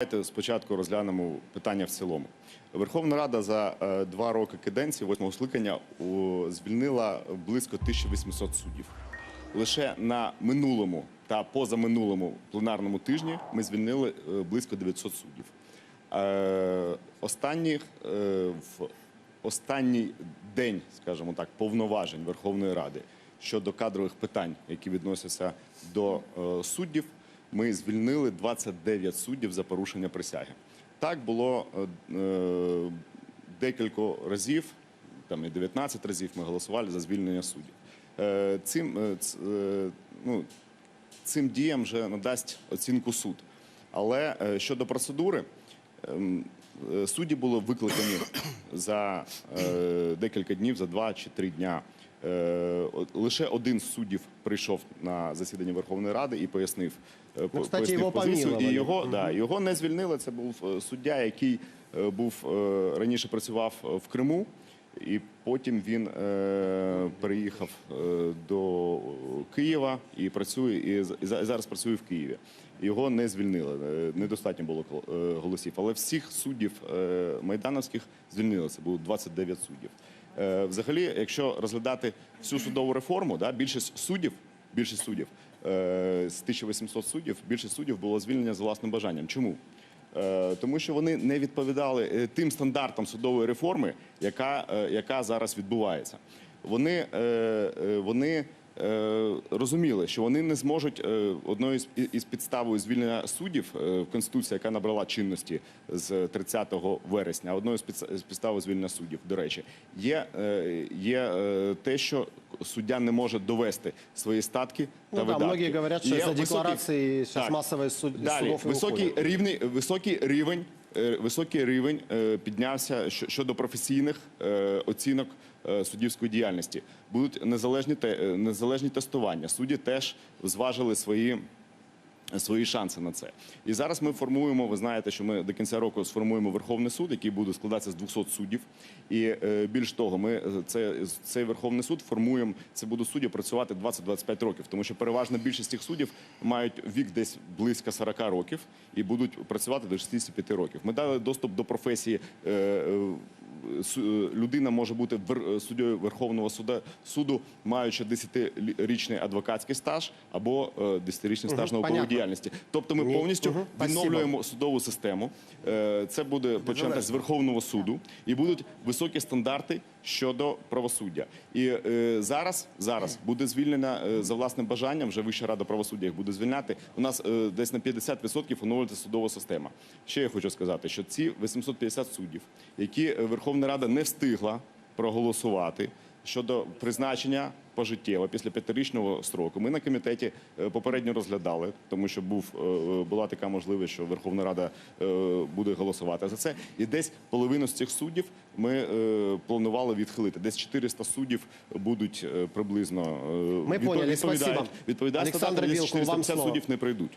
Давайте спочатку розглянемо питання в цілому. Верховна Рада за е, два роки каденції восьмого скликання звільнила близько 1800 суддів. Лише на минулому та позаминулому пленарному тижні ми звільнили е, близько 900 суддів. Е, останніх, в останній день, скажімо так, повноважень Верховної Ради щодо кадрових питань, які відносяться до суддів, ми звільнили 29 суддів за порушення присяги. Так було е, е, декілька разів, там і 19 разів ми голосували за звільнення суддів. Е, Цим, е, ц- е, ну, цим діям вже надасть оцінку суд. Але е, щодо процедури, судді були викликані за е, декілька днів, за два чи три дня. Е, Лише один з суддів прийшов на засідання Верховної Ради і пояснив, е, по- кстати, пояснив його позицію. І його, да, його не звільнили. Це був е, суддя, який е, був е, раніше працював е, в Криму. І потім він е, переїхав е, до Києва і працює і, і за- зараз працює в Києві. Його не звільнили. е, Недостатньо було е, голосів. Але всіх суддів майдановських звільнили. Це було 29 суддів. Взагалі, якщо розглядати всю судову реформу, да, більшість суддів, більшість суддів е, з 1800 суддів, більшість суддів було звільнення за власним бажанням. Чому? Е, Тому що вони не відповідали е, тим стандартам судової реформи, яка, е, яка зараз відбувається. Вони, вони розуміли, що вони не зможуть е, одною із підставою звільнення суддів е, в Конституції, яка набрала чинності з 30 вересня, одною з підс- підстав звільнення суддів, до речі, є, е, є е, те, що суддя не може довести свої статки та Ну да, видатки. многие говорят, что Є из-за високий- декларации сейчас Так. массово из суд- Далі судов високий рівний, високий рівень, е, високий рівень е, піднявся щодо професійних е, оцінок е, суддівської діяльності. Будуть незалежні е, незалежні тестування. Судді теж зважили свої. Свої шанси на це, і зараз ми формуємо. Ви знаєте, що ми до кінця року сформуємо Верховний суд, який буде складатися з 200 суддів. І е, більш того, ми е, це цей Верховний суд формуємо. Це будуть судді працювати 20-25 років, тому що переважна більшість цих суддів мають вік десь близько 40 років і будуть працювати до 65 років. Ми дали доступ до професії. Е, е, людина може бути е, суддєю Верховного суда суду, маючи 10-річний адвокатський стаж або е, 10-річний стаж наукової діяльності. Тобто ми повністю. Відновлюємо судову систему. Е, Це буде почати з Верховного суду і будуть високі стандарти щодо правосуддя. І е, зараз, зараз буде звільнена е, за власним бажанням. Вже Вища рада правосуддя їх буде звільняти. У нас е, десь на 50% оновлюється судова система. Ще я хочу сказати, що ці 850 суддів, які е, Верховна Рада не встигла проголосувати щодо призначення пожиттєво після п'ятирічного строку. Ми на комітеті е, попередньо розглядали, тому що був е, е, була така можливість, що Верховна Рада буде голосувати за це. І десь половину з цих суддів ми планували відхилити. Десь 400 суддів будуть приблизно Ми поняли, відповідають, спасибо. відповідають Олександр Вілкул, вам слово. суддів не прийдуть.